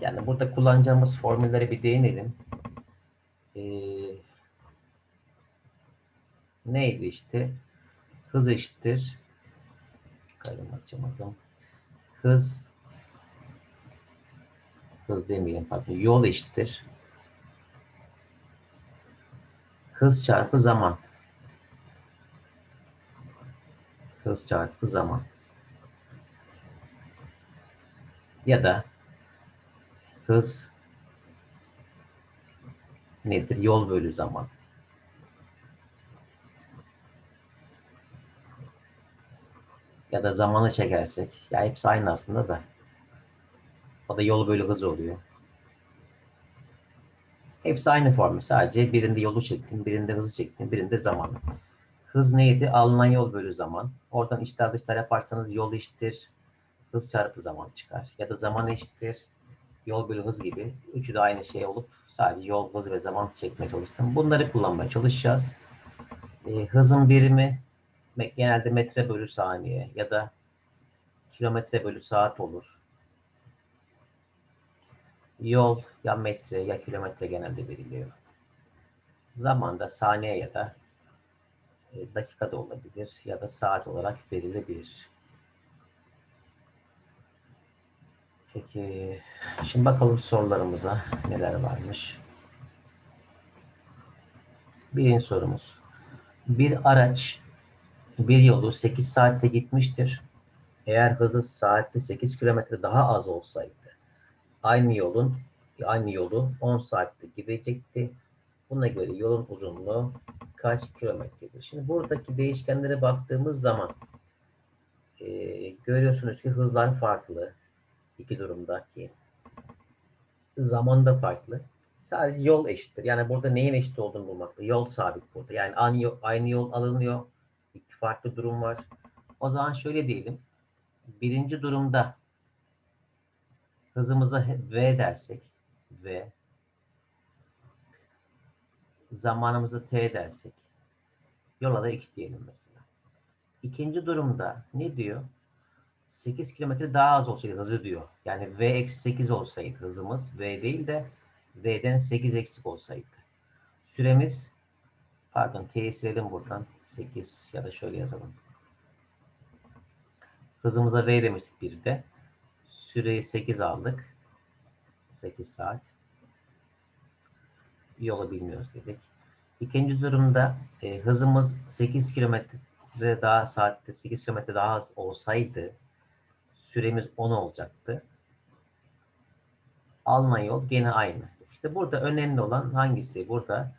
Yani burada kullanacağımız formüllere bir değinelim. Ee, neydi işte? Hız eşittir. Kalem açamadım. Hız hız demeyelim pardon. Yol eşittir. Hız çarpı zaman. Hız çarpı zaman. Ya da hız nedir? Yol bölü zaman. Ya da zamanı çekersek. Ya hepsi aynı aslında da. O da yol bölü hız oluyor. Hepsi aynı formül. Sadece birinde yolu çektim, birinde hızı çektim, birinde zamanı. Hız neydi? Alınan yol bölü zaman. Oradan içler dışlar yaparsanız yol eşittir. Hız çarpı zaman çıkar. Ya da zaman eşittir. Yol bölü hız gibi. Üçü de aynı şey olup sadece yol, hız ve zaman çekmeye çalıştım. Bunları kullanmaya çalışacağız. Ee, hızın birimi genelde metre bölü saniye ya da kilometre bölü saat olur. Yol ya metre ya kilometre genelde veriliyor. Zaman da saniye ya da e, dakika da olabilir ya da saat olarak verilebilir. Peki şimdi bakalım sorularımıza neler varmış. Birinci sorumuz. Bir araç bir yolu 8 saatte gitmiştir. Eğer hızı saatte 8 kilometre daha az olsaydı aynı yolun aynı yolu 10 saatte gidecekti. Buna göre yolun uzunluğu kaç kilometredir? Şimdi buradaki değişkenlere baktığımız zaman e, görüyorsunuz ki hızlar farklı iki durumdaki. Zaman da farklı. Sadece yol eşittir. Yani burada neyin eşit olduğunu bulmakta. Yol sabit burada. Yani aynı yol, aynı yol alınıyor. İki farklı durum var. O zaman şöyle diyelim. Birinci durumda hızımıza V dersek V zamanımızı T dersek yola da X diyelim mesela. İkinci durumda ne diyor? 8 kilometre daha az olsaydı hızı diyor. Yani V eksi 8 olsaydı hızımız V değil de V'den 8 eksik olsaydı. Süremiz pardon T'yi silelim buradan. 8 ya da şöyle yazalım. Hızımıza V demiştik bir de. Süreyi 8 aldık. 8 saat. Yolu bilmiyoruz dedik. İkinci durumda e, hızımız 8 kilometre daha saatte 8 kilometre daha az olsaydı süremiz 10 olacaktı. Alınan yol gene aynı. İşte burada önemli olan hangisi? Burada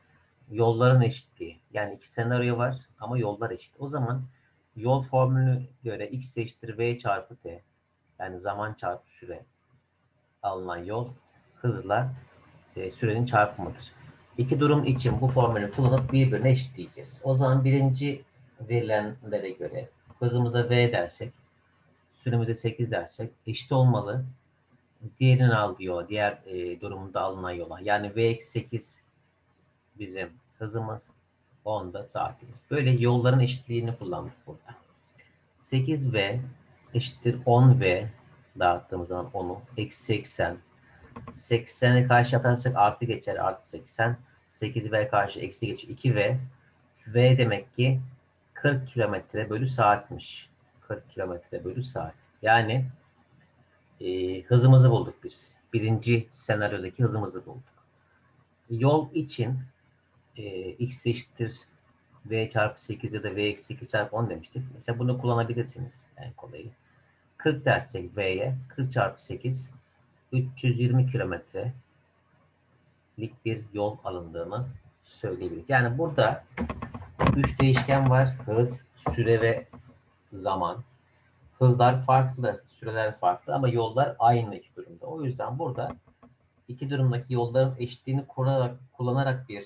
yolların eşitliği. Yani iki senaryo var ama yollar eşit. O zaman yol formülüne göre x eşittir v çarpı t. Yani zaman çarpı süre alınan yol hızla e, sürenin çarpımıdır. İki durum için bu formülü kullanıp birbirine eşitleyeceğiz. O zaman birinci verilenlere göre hızımıza v dersek süremize 8 dersek eşit olmalı. Diğerinin aldığı yola, diğer e, durumunda alınan yola. Yani v eksi 8 bizim hızımız, 10 da saatimiz. Böyle yolların eşitliğini kullandık burada. 8v eşittir 10v dağıttığımız zaman 10'u eksi 80 80'e karşı yaparsak artı geçer artı 80 8v karşı eksi geçiyor 2v v demek ki 40 kilometre bölü saatmiş 40 kilometre bölü saat. Yani e, hızımızı bulduk biz. Birinci senaryodaki hızımızı bulduk. Yol için e, x eşittir v çarpı 8 ya da v eksi 8 çarpı 10 demiştik. Mesela bunu kullanabilirsiniz en kolayı. 40 dersek v'ye 40 çarpı 8 320 kilometrelik bir yol alındığını söyleyebiliriz. Yani burada üç değişken var. Hız, süre ve zaman. Hızlar farklı, süreler farklı ama yollar aynı iki durumda. O yüzden burada iki durumdaki yolların eşitliğini kullanarak, kullanarak bir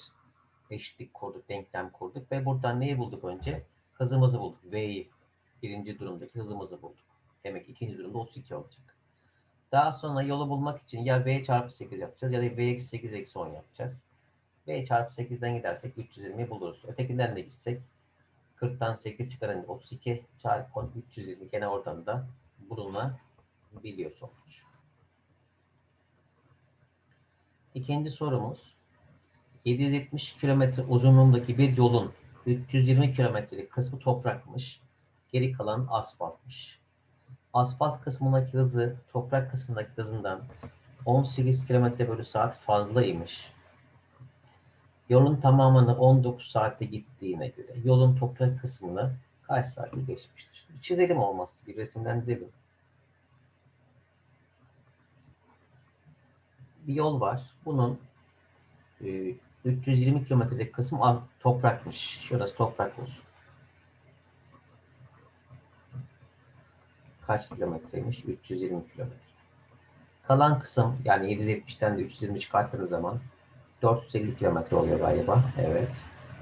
eşitlik kurduk, denklem kurduk ve buradan neyi bulduk önce? Hızımızı bulduk. V'yi birinci durumdaki hızımızı bulduk. Demek ikinci durumda 32 olacak. Daha sonra yolu bulmak için ya v çarpı 8 yapacağız ya da v eksi 8 eksi 10 yapacağız. v çarpı 8'den gidersek 320 buluruz. Ötekinden de gitsek 40'tan 8 çıkarınca 32 çarpı 10 320 gene oradan da bulunabiliyor sonuç. İkinci sorumuz 770 kilometre uzunluğundaki bir yolun 320 kilometrelik kısmı toprakmış. Geri kalan asfaltmış. Asfalt kısmındaki hızı toprak kısmındaki hızından 18 kilometre bölü saat fazlaymış. Yolun tamamını 19 saatte gittiğine göre yolun toprak kısmını kaç saatte geçmiştir? Çizelim olmazsa bir resimlendirelim. Bir yol var. Bunun e, 320 kilometrelik kısım az toprakmış. Şurası toprak olsun. Kaç kilometreymiş? 320 kilometre. Kalan kısım yani 770'ten de 320 çıkarttığınız zaman 450 kilometre oluyor galiba. Evet.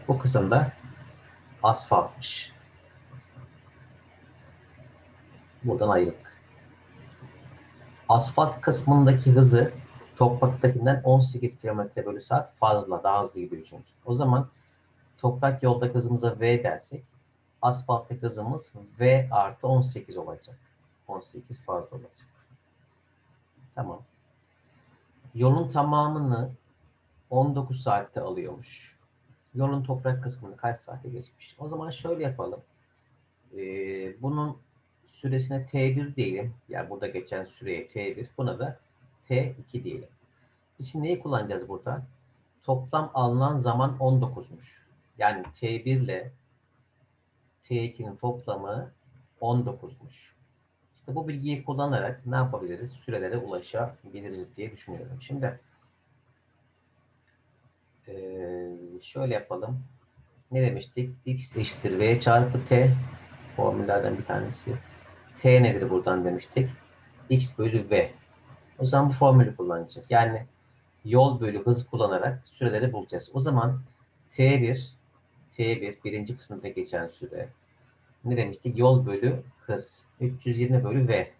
Bu kısımda asfaltmış. Buradan ayırdık. Asfalt kısmındaki hızı topraktakinden 18 kilometre bölü saat fazla. Daha hızlı gidiyor çünkü. O zaman toprak yolda hızımıza V dersek asfalttaki hızımız V artı 18 olacak. 18 fazla olacak. Tamam. Yolun tamamını 19 saatte alıyormuş. Yolun toprak kısmını kaç saatte geçmiş? O zaman şöyle yapalım. Ee, bunun süresine T1 diyelim. Yani burada geçen süreye T1. Buna da T2 diyelim. Biz şimdi neyi kullanacağız burada? Toplam alınan zaman 19'muş. Yani T1 ile T2'nin toplamı 19'muş. İşte bu bilgiyi kullanarak ne yapabiliriz? Sürelere ulaşabiliriz diye düşünüyorum. Şimdi ee, şöyle yapalım. Ne demiştik? X eşittir V çarpı T. Formüllerden bir tanesi. T nedir buradan demiştik? X bölü V. O zaman bu formülü kullanacağız. Yani yol bölü hız kullanarak süreleri bulacağız. O zaman T1 T1 birinci kısımda geçen süre ne demiştik? Yol bölü hız. 320 bölü V.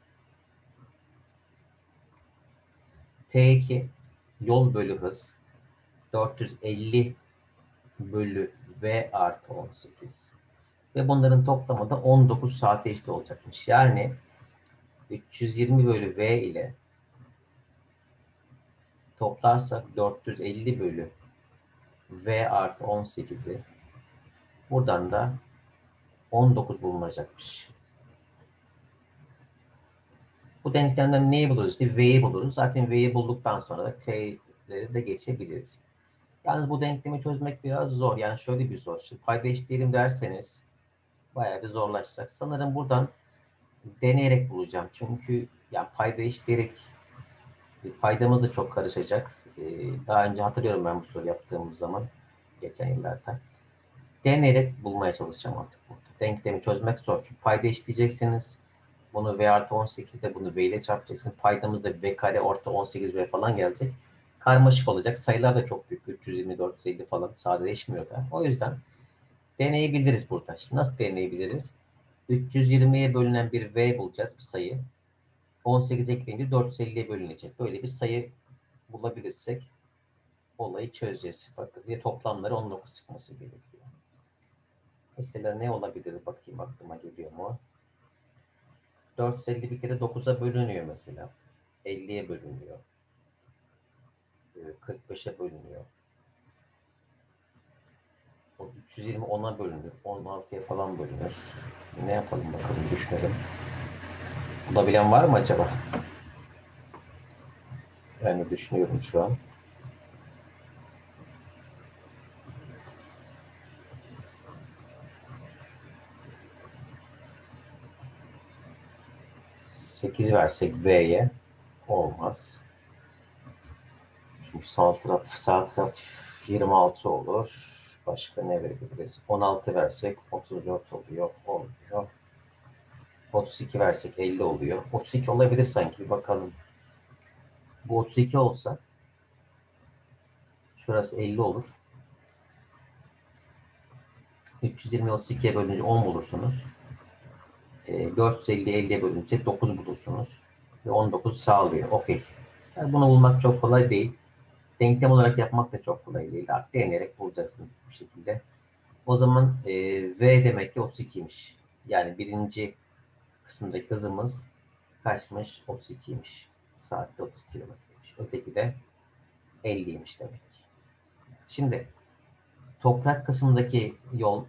T2 yol bölü hız. 450 bölü V artı 18. Ve bunların toplamı da 19 saate eşit olacakmış. Yani 320 bölü V ile toplarsak 450 bölü V artı 18'i buradan da 19 bulunacakmış. Bu denklemden neyi buluruz? İşte V'yi buluruz. Zaten V'yi bulduktan sonra da T'leri de geçebiliriz. Yalnız bu denklemi çözmek biraz zor. Yani şöyle bir zor. Şimdi payda eşitleyelim derseniz bayağı bir zorlaşacak. Sanırım buradan deneyerek bulacağım. Çünkü yani payda eşitleyerek paydamız da çok karışacak. Ee, daha önce hatırlıyorum ben bu soru yaptığımız zaman geçen yıllarda. Deneyerek bulmaya çalışacağım artık burada. Denklemi çözmek zor. Çünkü payda eşitleyeceksiniz. Bunu V artı 18'de bunu V ile çarpacaksınız. Paydamız da V kare orta 18V falan gelecek. Karmaşık olacak. Sayılar da çok büyük. 320, 450 falan sadeleşmiyor da. O yüzden deneyebiliriz burada. Şimdi nasıl deneyebiliriz? 320'ye bölünen bir V bulacağız bir sayı. 18 ekleyince 450'ye bölünecek. Böyle bir sayı bulabilirsek olayı çözeceğiz. Bakın diye toplamları 19 çıkması gerekiyor. Mesela ne olabilir bakayım aklıma geliyor mu? 450 bir kere 9'a bölünüyor mesela. 50'ye bölünüyor. 45'e bölünüyor. O 320 10'a bölünür. 16'ya falan bölünür. Ne yapalım bakalım düşünelim. Bulabilen var mı acaba? De düşünüyorum şu an. Sekiz versek V'ye olmaz. Çünkü sağ taraf, sağ taraf 26 olur. Başka ne verebiliriz? 16 versek 34 oluyor. Olmuyor. 32 versek 50 oluyor. 32 olabilir sanki. Bakalım. Bu 32 olsa şurası 50 olur. 320 32'ye bölünce 10 bulursunuz. E, 450 50'ye bölünce 9 bulursunuz. Ve 19 sağlıyor. Okey. Yani bunu bulmak çok kolay değil. Denklem olarak yapmak da çok kolay değil. Artık deneyerek bulacaksın bir şekilde. O zaman e, V demek ki 32'ymiş. Yani birinci kısımdaki hızımız kaçmış? 32'ymiş. Saatte 30 kilometreymiş. Öteki de 50'ymiş demek. Şimdi toprak kısmındaki yol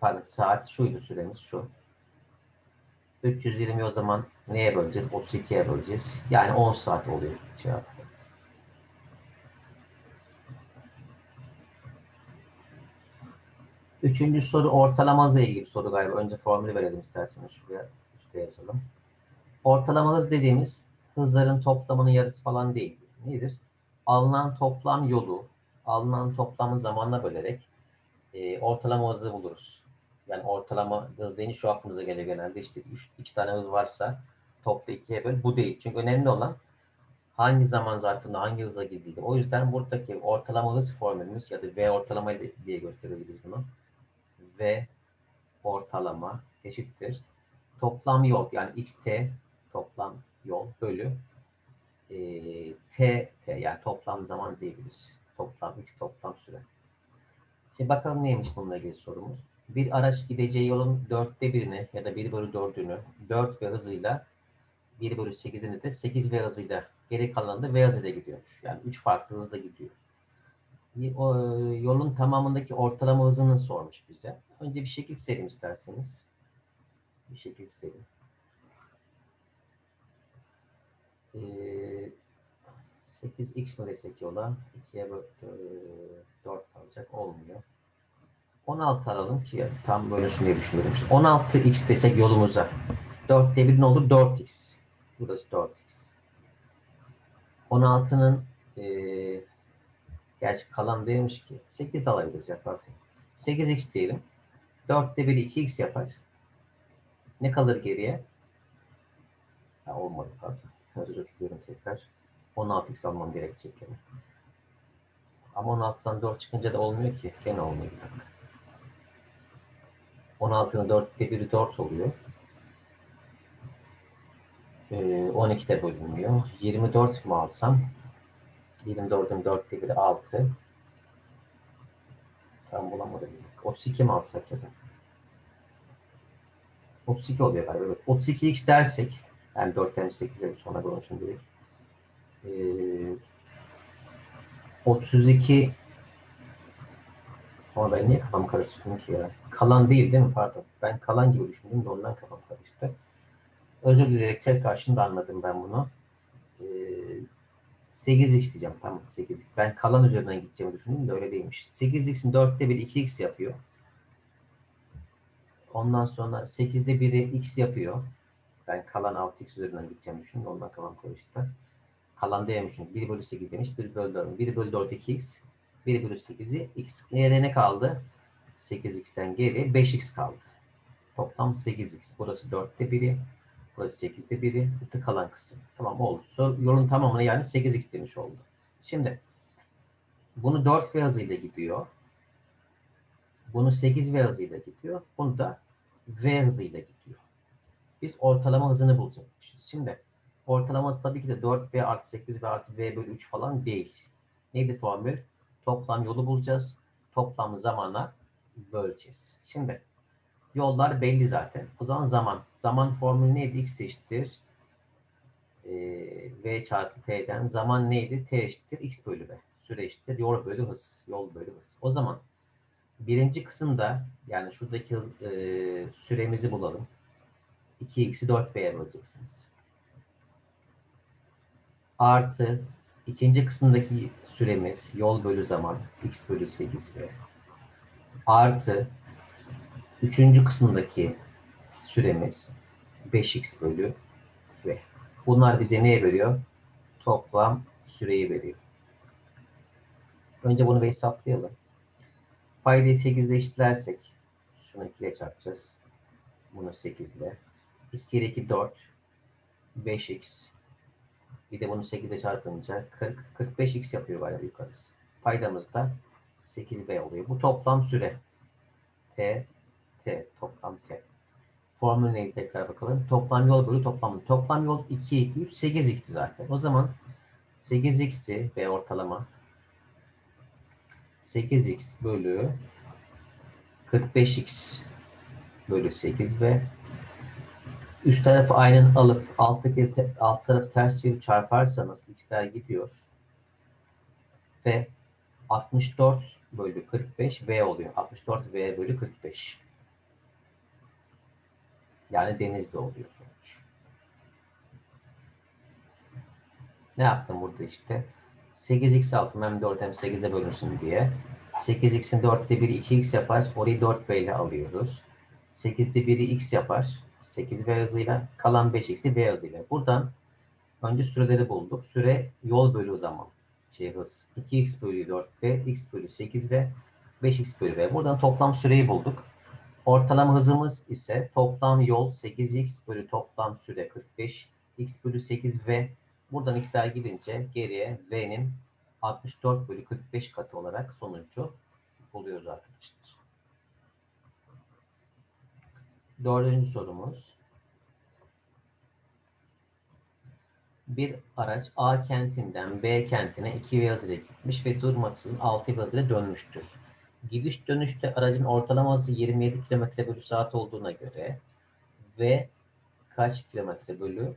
pardon saat şuydu süremiz şu. 320 o zaman neye böleceğiz? 32'ye böleceğiz. Yani 10 saat oluyor cevap. Üçüncü soru ortalama hızla ilgili soru galiba. Önce formülü verelim isterseniz şuraya. Şuraya yazalım. Ortalama hız dediğimiz hızların toplamının yarısı falan değil. Nedir? Alınan toplam yolu, alınan toplamı zamanla bölerek e, ortalama hızı buluruz. Yani ortalama hız deyince şu aklımıza geliyor genelde. İşte üç, iki tane hız varsa topla ikiye böl. Bu değil. Çünkü önemli olan hangi zaman zarfında hangi hızla gidildi. O yüzden buradaki ortalama hız formülümüz ya da V ortalama diye gösteriyoruz biz bunu. V ortalama eşittir. Toplam yol yani xt toplam yol bölü e, t, t yani toplam zaman diyebiliriz. Toplam x toplam süre. Şimdi bakalım neymiş bununla ilgili sorumuz. Bir araç gideceği yolun dörtte birini ya da 1 bölü dördünü 4 ve hızıyla 1 bölü 8'ini de 8 ve hızıyla geri kalanı da V hızıyla gidiyormuş. Yani 3 farklı hızla gidiyor. O, yolun tamamındaki ortalama hızını sormuş bize. Önce bir şekil çizelim isterseniz. Bir şekil çizelim. Ee, 8x mi desek yola? 2'ye 4 kalacak. Olmuyor. 16 alalım ki tam böyle şunu düşünüyorum. 16x desek yolumuza. 4'te 1 ne olur? 4x. Burası 4x. 16'nın ee, gerçi kalan değilmiş ki. 8 de alabiliriz yaparken. 8x diyelim. 4'te 1 2x yapar. Ne kalır geriye? Ha, olmadı pardon. Özür diliyorum tekrar. 16x almam gerekecek yani. Ama 16'dan 4 çıkınca da olmuyor ki. Gene olmuyor. 16'nın 4'te 1'i 4 oluyor. Ee, 12 de bölünmüyor. 24 mu alsam? 24'ün 4'te 1'i 6. Tam bulamadım. 32 mi alsak ya da? 32 oluyor galiba. Evet. 32x dersek yani 4'ten 8'e sonra konuşun direkt. Ee, 32 ama ben niye kafam karıştırdım ki ya? Kalan değil değil mi? Pardon. Ben kalan gibi düşündüm de ondan kafam karıştı. Özür dileyerek tekrar şimdi anladım ben bunu. Ee, 8x diyeceğim. Tamam 8x. Ben kalan üzerinden gideceğimi düşündüm de öyle değilmiş. 8x'in 4'te 1 2x yapıyor. Ondan sonra 8'de 1'i x yapıyor. Ben kalan 6x üzerinden gideceğimi düşündüm. Ondan kafam karıştı. Kalan değilmişim. 1 bölü 8 demiş. 1 bölü 4. 1 bölü 4 2x. 1 bölü 8'i x. Nereye ne kaldı? 8x'ten geri 5x kaldı. Toplam 8x. Burası 4'te 1'i. Burası 8'de 1'i. Tık kalan kısım. Tamam oldu. Yolun tamamına yani 8x demiş oldu. Şimdi bunu 4 V hızıyla gidiyor. Bunu 8 V hızıyla gidiyor. Bunu da V hızıyla gidiyor. Biz ortalama hızını bulacakmışız. Şimdi ortalaması tabii ki de 4V artı 8 ve artı V bölü 3 falan değil. Neydi formül? Toplam yolu bulacağız. Toplam zamana böleceğiz. Şimdi yollar belli zaten. O zaman zaman. Zaman formülü neydi? X eşittir. Ee, v çarpı T'den. Zaman neydi? T eşittir. X bölü V. Süre eşittir. Yol bölü hız. Yol bölü hız. O zaman birinci kısımda yani şuradaki hız, e, süremizi bulalım. 2x'i 4v'ye böleceksiniz. Artı ikinci kısımdaki süremiz yol bölü zaman x bölü 8v. Artı üçüncü kısımdaki süremiz 5x bölü v. Bunlar bize neye veriyor? Toplam süreyi veriyor. Önce bunu bir hesaplayalım. Paydayı 8 ile eşitlersek şunu 2 ile çarpacağız. Bunu 8 ile. 2 kere 2 4. 5x. Bir de bunu 8 ile çarpınca 40. 45x yapıyor galiba yukarısı. Paydamız da 8b oluyor. Bu toplam süre. T, T, toplam T. Formül neydi tekrar bakalım. Toplam yol bölü toplam. Toplam yol 2, 3, 8x'ti zaten. O zaman 8x'i ve ortalama 8x bölü 45x bölü 8 ve üst tarafı aynen alıp alttaki te- alt tarafı ters çevirip çarparsanız x'ler gidiyor. Ve 64 bölü 45 v oluyor. 64 v bölü 45. Yani denizde oluyor sonuç. Ne yaptım burada işte? 8x aldım hem 4 hem 8'e bölünsün diye. 8x'in 4'te 1 2x yapar. Orayı 4v ile alıyoruz. 8'de 1'i x yapar. 8v hızıyla. Kalan 5x'i v hızıyla. Buradan önce süreleri bulduk. Süre yol bölü zaman. Şey hız. 2x bölü 4v, x bölü 8v, 5x bölü v. Buradan toplam süreyi bulduk. Ortalama hızımız ise toplam yol 8x bölü toplam süre 45, x bölü 8v. Buradan x'ler gidince geriye v'nin 64 bölü 45 katı olarak sonucu buluyoruz arkadaşlar. Dördüncü sorumuz. Bir araç A kentinden B kentine 2 V hızıyla gitmiş ve durmaksızın 6 V hızıyla dönmüştür. Gidiş dönüşte aracın ortalama hızı 27 km bölü saat olduğuna göre ve kaç kilometre bölü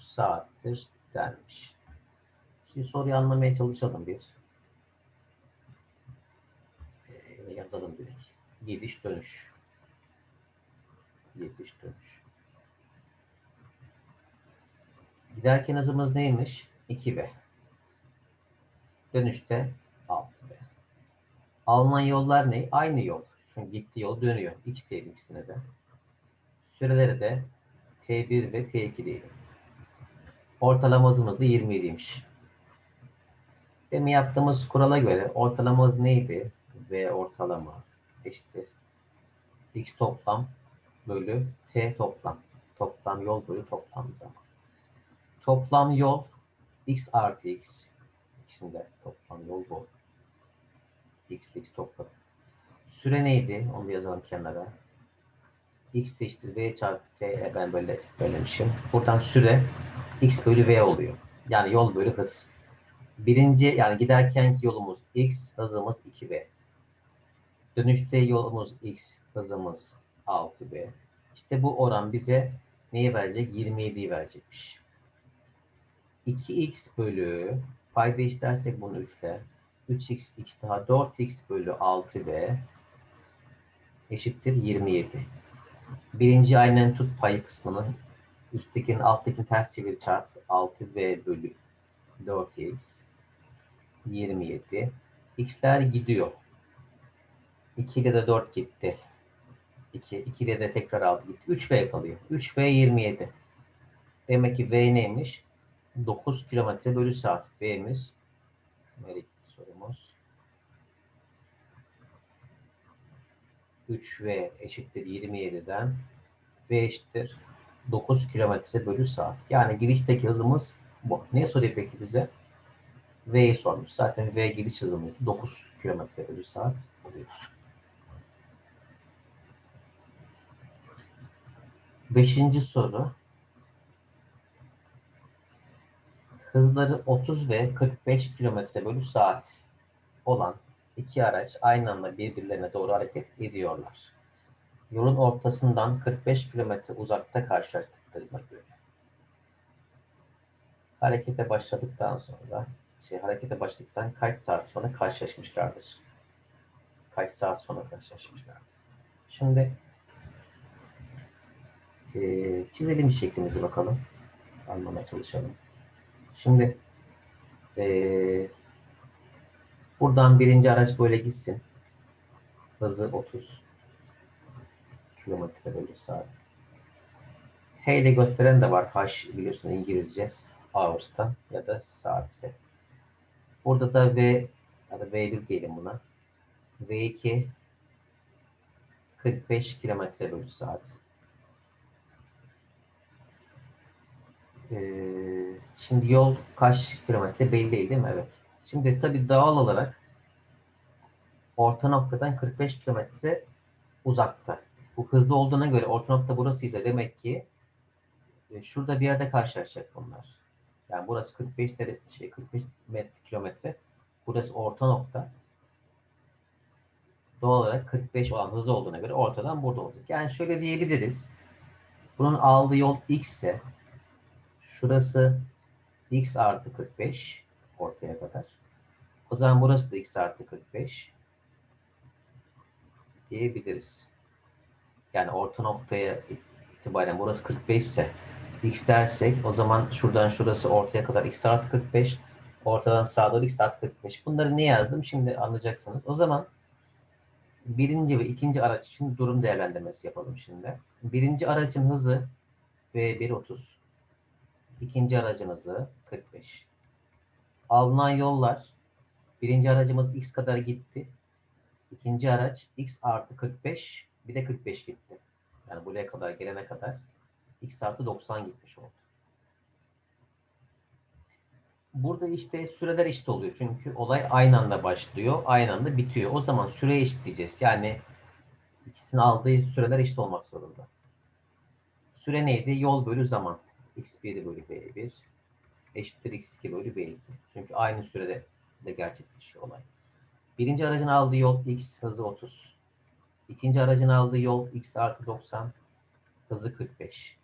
saattir denmiş. Şimdi soruyu anlamaya çalışalım bir. Ee, yazalım direkt. Gidiş dönüş. Gidiş dönüş. Giderken hızımız neymiş? 2B. Dönüşte 6B. Alınan yollar ne? Aynı yol. Çünkü gittiği yol dönüyor. X diyelim ikisine de. Süreleri de T1 ve T2 diyelim. Ortalama hızımız da 27'ymiş. Demin yaptığımız kurala göre ortalama hız neydi? V ortalama eşittir. X toplam bölü T toplam. Toplam yol bölü toplam zaman. Toplam yol X artı X. İkisinde toplam yol bu. X X toplam. Süre neydi? Onu yazalım kenara. X eşittir V çarpı T. E, Ben böyle söylemişim. Buradan süre X bölü V oluyor. Yani yol bölü hız. Birinci yani giderkenki yolumuz X, hızımız 2V. Dönüşte yolumuz X, hızımız 6V. İşte bu oran bize neyi verecek? 27'yi verecekmiş. 2x bölü payda işlersek bunu 3 ile 3x x daha 4x bölü 6b eşittir 27. Birinci aynen tut payı kısmını üsttekinin alttakini ters çevir çarp 6b bölü 4x 27. x'ler gidiyor. 2 ile de 4 gitti. 2, 2 ile de tekrar aldı gitti. 3v kalıyor. 3v 27. Demek ki v neymiş? 9 kilometre bölü saat. V'miz nereye sorumuz? 3V eşittir 27'den V eşittir 9 kilometre bölü saat. Yani girişteki hızımız bu. Ne soruyor peki bize? V'yi sormuş. Zaten V giriş hızımız 9 kilometre bölü saat oluyor. Beşinci soru. Hızları 30 ve 45 km bölü saat olan iki araç aynı anda birbirlerine doğru hareket ediyorlar. Yolun ortasından 45 km uzakta karşılaştıklarına göre. Harekete başladıktan sonra, şey harekete başladıktan kaç saat sonra karşılaşmışlardır? Kaç saat sonra karşılaşmışlardır? Şimdi e, çizelim şeklimizi bakalım. Anlamaya çalışalım. Şimdi eee, buradan birinci araç böyle gitsin. Hızı 30 kilometre bölü saat. H ile gösteren de var. H biliyorsun İngilizce hours'ta ya da saatse. Burada da V ya da V1 diyelim buna. V2 45 kilometre bölü saat. Ee, şimdi yol kaç kilometre belli değil değil mi? Evet. Şimdi tabii doğal olarak orta noktadan 45 kilometre uzakta. Bu hızlı olduğuna göre orta nokta burası ise demek ki e, şurada bir yerde karşılaşacak bunlar. Yani burası 45 derece, şey 45 metre, kilometre. Burası orta nokta. Doğal olarak 45 olan hızlı olduğuna göre ortadan burada olacak. Yani şöyle diyebiliriz. Bunun aldığı yol x ise şurası x artı 45 ortaya kadar. O zaman burası da x artı 45 diyebiliriz. Yani orta noktaya itibaren burası 45 ise x dersek o zaman şuradan şurası ortaya kadar x artı 45 ortadan sağa doğru x artı 45. Bunları ne yazdım? Şimdi anlayacaksınız. O zaman birinci ve ikinci araç için durum değerlendirmesi yapalım şimdi. Birinci aracın hızı V1 30. İkinci aracın hızı 45. Alınan yollar birinci aracımız x kadar gitti. İkinci araç x artı 45 bir de 45 gitti. Yani buraya kadar gelene kadar x artı 90 gitmiş oldu. Burada işte süreler eşit oluyor. Çünkü olay aynı anda başlıyor, aynı anda bitiyor. O zaman süre eşit diyeceğiz. Yani ikisinin aldığı süreler eşit olmak zorunda. Süre neydi? Yol bölü zaman. X1 bölü b1 eşittir x2 bölü b2. Çünkü aynı sürede de gerçekleşiyor olay. Birinci aracın aldığı yol x hızı 30. İkinci aracın aldığı yol x artı 90 hızı 45.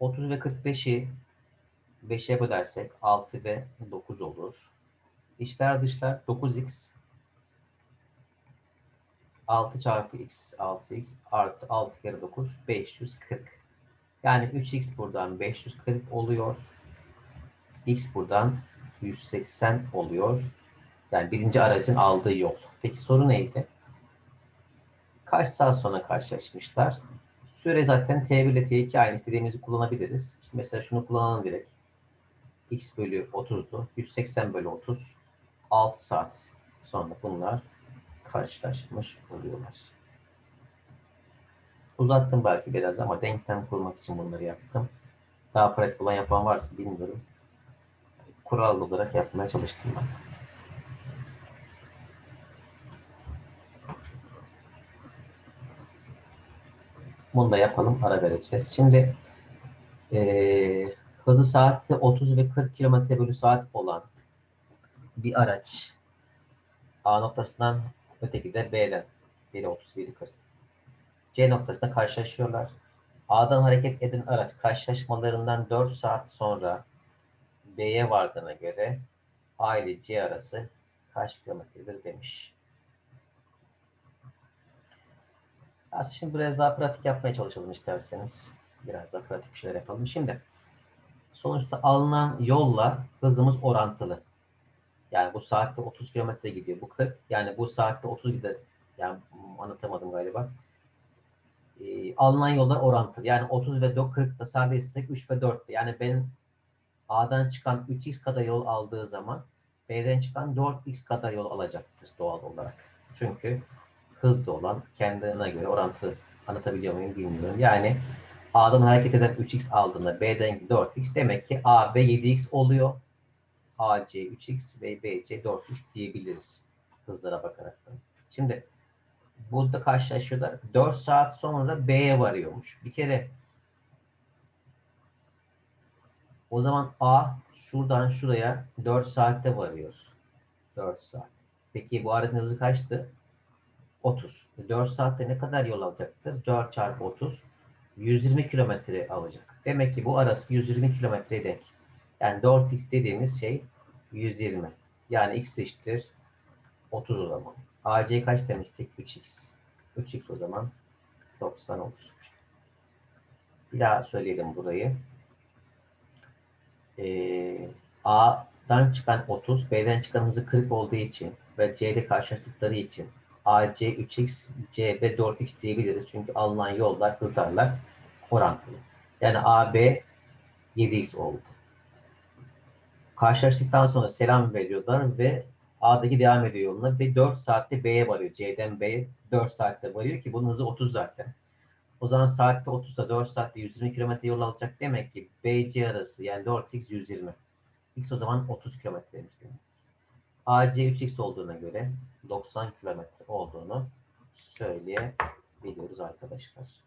30 ve 45'i 5'e bölersek 6 ve 9 olur. İçler dışlar 9x 6 çarpı x 6x artı 6 kere 9 540. Yani 3x buradan 540 oluyor. x buradan 180 oluyor. Yani birinci aracın aldığı yol. Peki soru neydi? Kaç saat sonra karşılaşmışlar? Süre zaten T1 ile T2 aynı istediğimizi kullanabiliriz. İşte mesela şunu kullanalım direkt. X bölü 30'du. 180 bölü 30. 6 saat sonra bunlar karşılaşmış oluyorlar. Uzattım belki biraz ama denklem kurmak için bunları yaptım. Daha pratik olan yapan varsa bilmiyorum. Kural olarak yapmaya çalıştım ben. Bunu da yapalım, ara vereceğiz. Şimdi ee, hızı saatte 30 ve 40 km bölü saat olan bir araç A noktasından öteki de B'den biri 30 biri 40 C noktasında karşılaşıyorlar. A'dan hareket eden araç karşılaşmalarından 4 saat sonra B'ye vardığına göre A ile C arası kaç kilometredir demiş. Aslında şimdi biraz daha pratik yapmaya çalışalım isterseniz. Biraz daha pratik bir şeyler yapalım. Şimdi sonuçta alınan yolla hızımız orantılı. Yani bu saatte 30 kilometre gidiyor. Bu 40. Yani bu saatte 30 gider. Yani anlatamadım galiba. Ee, alınan yollar orantılı. Yani 30 ve 40 da sadece 3 ve 4. Yani ben A'dan çıkan 3x kadar yol aldığı zaman B'den çıkan 4x kadar yol alacaktır doğal olarak. Çünkü hızlı olan kendine göre orantı anlatabiliyor muyum bilmiyorum. Yani A'dan hareket eden 3x aldığında B'den 4x demek ki A, B 7x oluyor. AC 3x ve BC 4x diyebiliriz hızlara bakarak. Şimdi burada karşılaşıyorlar. 4 saat sonra B'ye varıyormuş. Bir kere o zaman A şuradan şuraya 4 saatte varıyor. 4 saat. Peki bu aracın hızı kaçtı? 30. 4 saatte ne kadar yol alacaktır? 4 çarpı 30. 120 kilometre alacak. Demek ki bu arası 120 kilometreye denk. Yani 4x dediğimiz şey 120. Yani x eşittir 30 o. AC kaç demiştik? 3x. 3x o zaman 90 olur. Bir daha söyleyelim burayı. Ee, A'dan çıkan 30, B'den çıkan hızı 40 olduğu için ve C'de karşılaştıkları için AC 3x, C'de 4x diyebiliriz. Çünkü alınan yollar, hızlarlar orantılı. Yani AB 7x oldu. Karşılaştıktan sonra selam veriyorlar ve A'daki devam ediyor yoluna ve 4 saatte B'ye varıyor. C'den B'ye 4 saatte varıyor ki bunun hızı 30 zaten. O zaman saatte 30'da 4 saatte 120 km yol alacak demek ki BC arası yani 4x 120. X o zaman 30 kilometreymiş demek. AC 3x olduğuna göre 90 kilometre olduğunu söyleyebiliyoruz arkadaşlar.